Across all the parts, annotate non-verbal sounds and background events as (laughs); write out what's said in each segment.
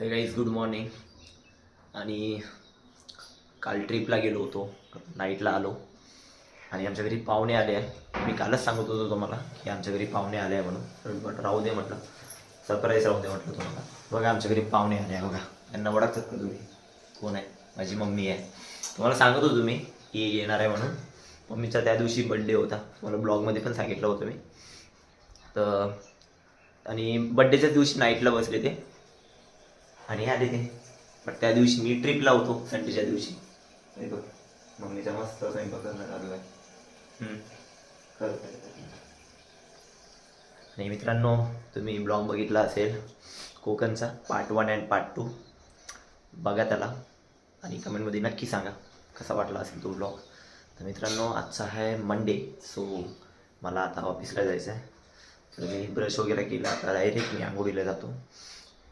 हे guys good morning आणि काल ट्रिपला गेलो होतो. नाईटला आलो. आणि आमच्या घरी पाहुणे आले आहे. मी कालच सांगत होतो तुम्हाला की आमच्या घरी पाहुणे आले आहे म्हणून. बट राहू दे म्हटलं. सरप्राईज राहू दे म्हटलं तुम्हाला. बघा आमच्या घरी पाहुणे आले आहे बघा. यांना ओळखतात का तुम्ही? कोण आहे? माझी मम्मी आहे. तुम्हाला सांगत होतो मी की येणार आहे म्हणून. मम्मीचा त्या दिवशी बड्डे होता. तुम्हाला ब्लॉगमध्ये पण सांगितलं होतं मी. तर आणि बड्डेच्या दिवशी नाईटला बसले ते. आणि आले ते. पण त्या दिवशी मी ट्रिपला होतो संडेच्या दिवशी. बघ मम्मीचा मस्त स्वयंपाक करण्यात आलो आहे. आणि मित्रांनो तुम्ही ब्लॉग बघितला असेल कोकणचा part one and part two बघा त्याला आणि कमेंटमध्ये नक्की सांगा कसा वाटला असेल तो ब्लॉग तर मित्रांनो आजचा आहे मंडे सो मला आता ऑफिसला जायचं आहे तर मी ब्रश वगैरे केला आता डायरेक्ट मी आंघोळीला जातो.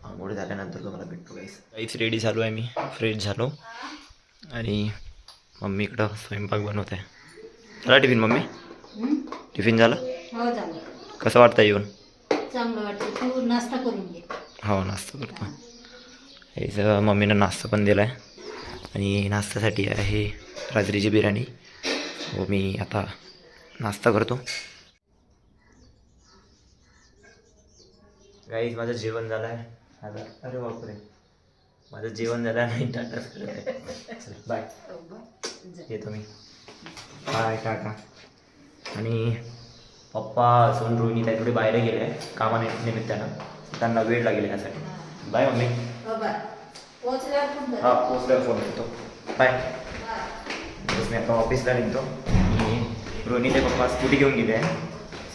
आंघोळी झाल्यानंतर तुम्हाला भेटतो काहीच रेडी झालो आहे मी. फ्रेश झालो. आणि मम्मी इकडं स्वयंपाक बनवत. आहे झाला टिफिन मम्मी? टिफिन झालं? हो झालं. कसं वाटतं येऊन चांगलं वाटतं तू नाश्ता करून घे. हो नाश्ता करतो. याचं मम्मीनं नाश्ता पण दिला आहे आणि नाश्त्यासाठी आहे रात्रीची बिर्याणी. हो मी आता नाश्ता करतो. गाईज माझं जेवण झालं आहे आता अरे बापरे. माझं जेवण झालं आहे चल बाय येतो मी. बाय टाटा आणि पप्पा असून रोहिणी त्या थोडे बाहेर गेले आहे कामाने निमित्तानं. त्यांना वेळ लागेल यासाठी. Bye mummy. हो. हा पोचल्यावर फोन करतो. बाय बस मी आता ऑफिसला निघतो. आणि रोहिणीचे पप्पा स्कूटी घेऊन गेले. आहे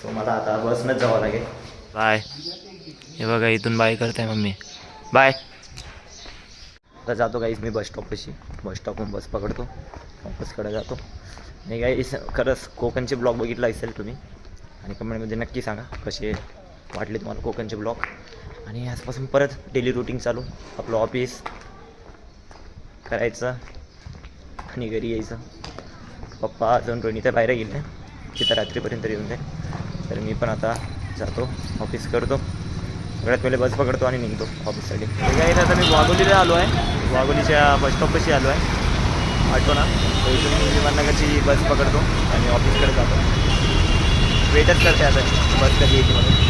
सो मला आता बसनंच जावं लागेल. बाय हे बघा इथून बाय करताय मम्मी. बाय. आता जातो काहीच मी बस स्टॉपपाशी बस स्टॉपहून बस पकडतो. वापसकडे जातो. आणि काही खरंच कोकणचे ब्लॉग बघितला असेल तुम्ही आणि कमेंटमध्ये नक्की सांगा कसे वाटले तुम्हाला कोकणचे ब्लॉग आणि आजपासून परत डेली रुटीन चालू. आपलं ऑफिस करायचं आणि घरी यायचं. पप्पा अजून रोहिणीच्या बाहेर गेले. तिथं रात्रीपर्यंत येऊन जाईल. तर मी पण आता जातो ऑफिस करतो. सगळ्यात पहिले बस पकडतो आणि निघतो ऑफिससाठी. काही आता मी वाघोलीला आलो आहे. वाघोलीच्या बस स्टॉपपाशी आलो आहे. ऑटो ना तर इथून मी विमाननगरची बस पकडतो आणि ऑफिसकडे जातो. वेटच करते आता. बस कधी येते म्हणून.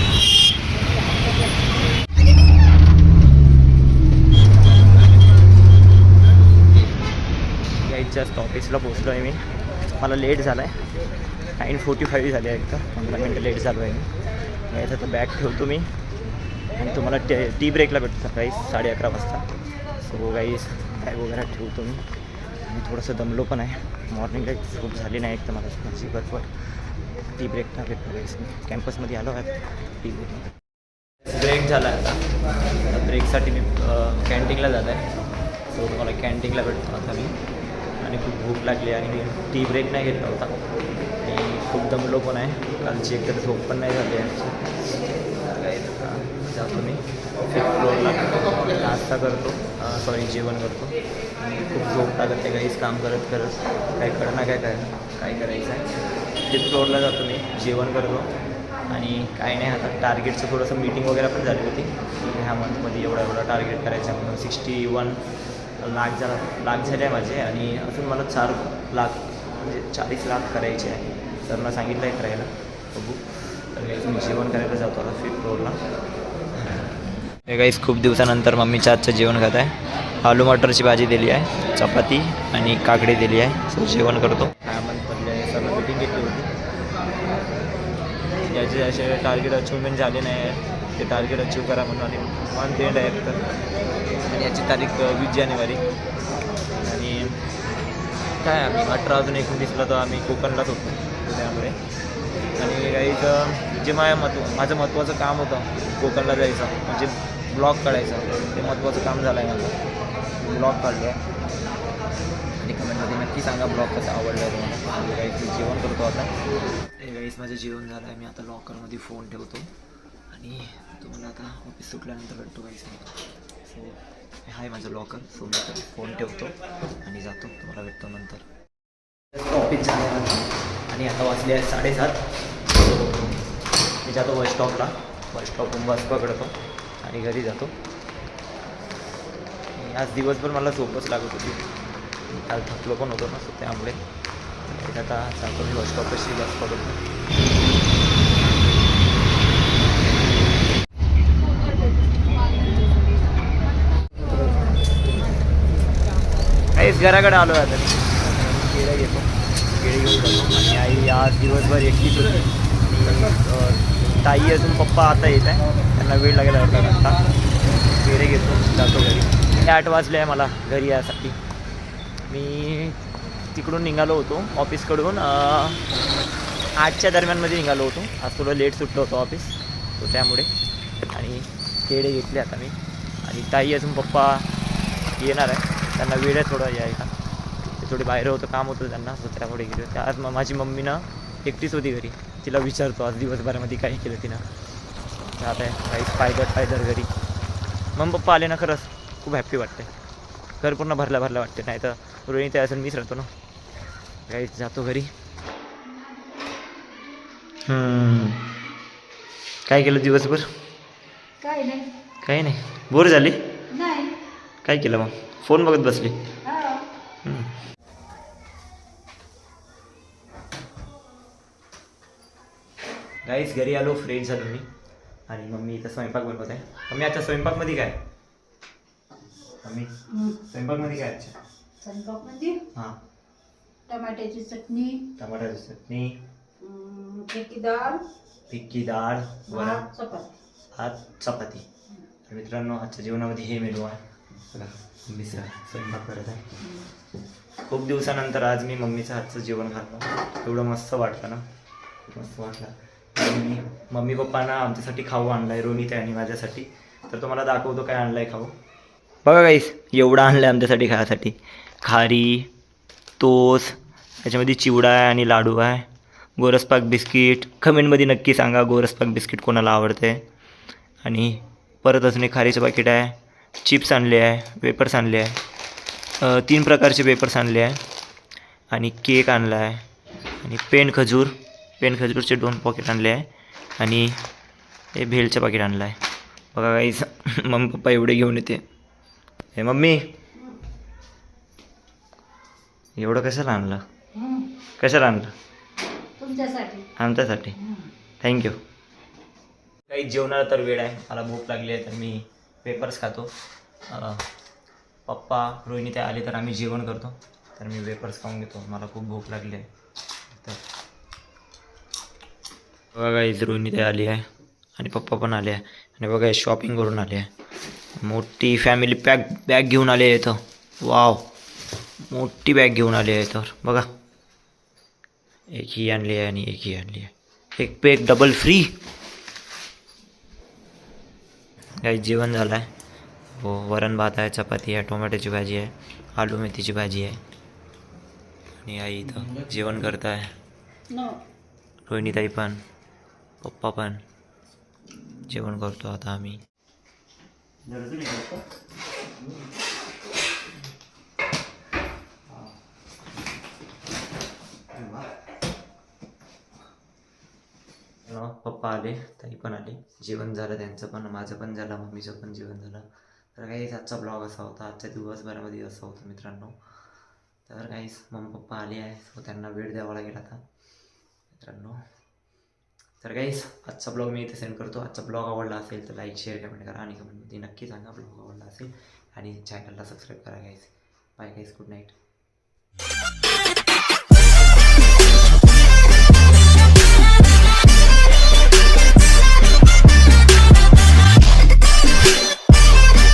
जस्ट ऑफिसला पोचलो आहे मी. मला लेट झाला आहे नाईन फोर्टी फाईव्ह झाले आहे एकतर पंधरा मिनटं लेट झालो आहे मी तर बॅग ठेवतो मी. आणि तुम्हाला टे टी ब्रेकला भेटतो सकाळी साडे अकरा वाजता. सो गाईस बॅग वगैरे ठेवतो मी आणि थोडंसं दमलो पण आहे. मॉर्निंगला खूप झाली नाही एक तर मला माझी बरोबर टी ब्रेकला भेटतो गाईस मी कॅम्पसमध्ये आलो आहे. टी ब्रेक ब्रेक झाला आहे आता. आता ब्रेकसाठी मी कॅन्टीनला जात आहे. सो तुम्हाला कॅन्टीनला भेटतो आता मी. आणि खूप भूक लागली आणि मी टी ब्रेक नाही घेतला होता. आणि खूप दमलो पण आहे. कालची एकतर झोप पण नाही झाली आहे. आहेत. जातो मी फिफ्थ फ्लोअरला नाश्ता करतो. सॉरी जेवण करतो. आणि खूप झोप टाकत आहे काहीच काम करत करत. काय कळणार काय काय काय करायचं आहे? फिफ्थ फ्लोअरला जातो मी जेवण करतो. आणि काय नाही आता टार्गेटचं थोडंसं मीटिंग वगैरे पण झाली होती. ह्या मंथमध्ये एवढा एवढा टार्गेट करायचं म्हणून सिक्स्टी वन लाख झाला लाख झाले आहे माझे. आणि अजून मला चार लाख म्हणजे चाळीस लाख करायचे आहे. सरनं सांगितलं आहे करायला. बघू. जेवण करायला जातो आता फिट रोडला हे काहीच खूप दिवसानंतर मम्मीच्या आजचं जेवण खात आहे. आलू मटरची भाजी दिली आहे चपाती आणि काकडी दिली आहे. सो जेवण करतो. कामं सर्व मिटिंग घेतली होती याचे असे टार्गेट अचिव्हमेंट झाले नाही ते टार्गेट अचीव करा म्हणून आणि मंथ एंड आहे तर आणि याची तारीख वीस जानेवारी. आणि काय आम्ही अठरा अजून एकोणतीसला तर आम्ही कोकणलाच होतो. त्यामुळे आणि काही जे माझ्या महत्त्व माझं महत्त्वाचं काम होतं कोकणला जायचं म्हणजे ब्लॉग काढायचं. ते महत्त्वाचं काम झालं आहे माझं. ब्लॉग काढलो आहे आणि कमेंटमध्ये नक्की सांगा ब्लॉग कसं आवडलं आहे तुम्हाला काही जेवण करतो आता. हे गाईस माझं जेवण झालं आहे मी आता लॉकरमध्ये फोन ठेवतो. आणि तुम्हाला आता ऑफिस सुटल्यानंतर भेटतो काहीच सो हाय माझं लॉकर सो मी फोन ठेवतो आणि जातो. तुम्हाला भेटतो नंतर. ऑफिस झाल्यानंतर आणि आता वाचले आहे साडेसात. मी जातो बस स्टॉपला बस स्टॉपहून बस पकडतो आणि घरी जातो. आज दिवसभर मला झोपच लागत होती. काल थकलो पण होतो ना त्यामुळे. आता जातो मी बस स्टॉपशी बस पकडतो. काहीच घराकडे आलो आता केळं घेतो. केळी घेऊन जातो. आणि आई आज दिवसभर एकटीच होती. ताई अजून पप्पा आता येत आहे. त्यांना वेळ लागेल अर्धा घंटा केळे घेतो जातो घरी. आठ वाजले आहे मला घरी यासाठी मी तिकडून निघालो होतो ऑफिसकडून आठच्या दरम्यानमध्ये निघालो होतो. आज थोडं लेट सुटलो होतो ऑफिस. तो त्यामुळे. आणि केळे घेतले आता मी. आणि ताई अजून पप्पा येणार आहे. त्यांना वेळ आहे थोडं यायला. ते थोडे बाहेर होतं काम होतं त्यांना. सो त्यामुळे गेले होते. आज मग माझी मम्मी ना एकटीच होती घरी. तिला विचारतो आज दिवसभरामध्ये काय केलं तिनं? तर आता काहीच पायदर पायदर घरी. मग पप्पा आले ना खरंच खूप हॅप्पी वाटते घर पूर्ण भरल्या भरल्या वाटते नाही तर रोहिणी ते असेल मीच राहतो ना. काहीच जातो घरी. काय केलं दिवसभर? काय नाही. काही नाही. बोर झाली? नाही. काय केलं मग? फोन बघत बसली हा हम्म. गाईस घरी आलो फ्रेश झालो मी. आणि मम्मी इथं स्वयंपाक बनवत आहे. मम्मी आता स्वयंपाकमध्ये काय? मम्मी. स्वयंपाकमध्ये काय अच्छा स्वयंपाक म्हणजे? हां. टमाट्याची चटणी. टमाटाची चटणी. फिकी डाळ फिक्की डाळ भात चपाती. भात चपाती. तर मित्रांनो आजच्या जेवणामध्ये हे मेनू आहे. बघा स्वयंपाक करत आहे. खूप दिवसानंतर आज मी मम्मीचं हातचं जेवण खाल्लं एवढं मस्त वाटलं ना? मस्त वाटलं. आणि मम्मी पप्पांना आमच्यासाठी खाऊ आणलाय आहे रोनित आणि माझ्यासाठी. तर तुम्हाला दाखवतो काय आणलाय आहे खाऊ. बघा काहीस एवढं आणलं आहे आमच्यासाठी खायसाठी. खारी तोस त्याच्यामध्ये चिवडा आहे आणि लाडू आहे. गोरसपाक बिस्किट. कमेंटमध्ये नक्की सांगा गोरसपाक बिस्किट कोणाला आवडते आणि परत अजून एक खारीचं पाकिट आहे. चिप्स आणले आहे वेपर्स आणले आहे. तीन प्रकारचे वेपर्स आणले आहे. आणि केक आणला आहे. आणि पेन खजूर. पेन खजूरचे दोन पॉकेट आणले आहे आणि हे भेलचं पाकिट आणलं आहे. बघा काहीच (laughs) मम्मी पप्पा एवढे घेऊन येते. हे मम्मी एवढं कशाला आणलं. कशाला आणलं? तुमच्यासाठी. आमच्यासाठी. थँक्यू काही जेवणाला तर वेळ आहे. मला भूक लागली आहे तर मी पेपर्स खातो. पप्पा रोहिणी ते आले तर आम्ही जेवण करतो. तर मी वेपर्स खाऊन घेतो. मला खूप भूक लागली आहे. तर बघा काही रोहिणी आली आहे. आणि पप्पा पण आले आहे. आणि बघा शॉपिंग करून आले आहे. मोठी फॅमिली पॅक बॅग घेऊन आली आहे इथं. वाव मोठी बॅग घेऊन आली आहे तर बघा. एक ही आणली आहे आणि एक ही आणली आहे. एक पे एक डबल फ्री काही जेवण झालं आहे हो वरण भात आहे चपाती आहे टोमॅटोची भाजी आहे आलू मेथीची भाजी आहे. आणि आई इथं जेवण करत आहे. रोहिणीताई पण. पप्पा पण जेवण करतो आता आम्ही. पप्पा आले ताई पण आले. जेवण झालं त्यांचं पण माझं पण झालं मम्मीचं पण जेवण झालं. तर काहीच आजचा ब्लॉग असा होता. आजच्या दिवसभरामध्ये असं होतं मित्रांनो. तर काहीच मम्मी पप्पा आले आहे सो त्यांना वेळ द्यावा लागेल आता. मित्रांनो तर काहीच आजचा ब्लॉग मी इथे सेंड करतो. आजचा ब्लॉग आवडला असेल तर लाईक शेअर कमेंट करा आणि कमेंटमध्ये नक्की सांगा ब्लॉग आवडला असेल. आणि चॅनलला सबस्क्राईब करा guys bye guys good night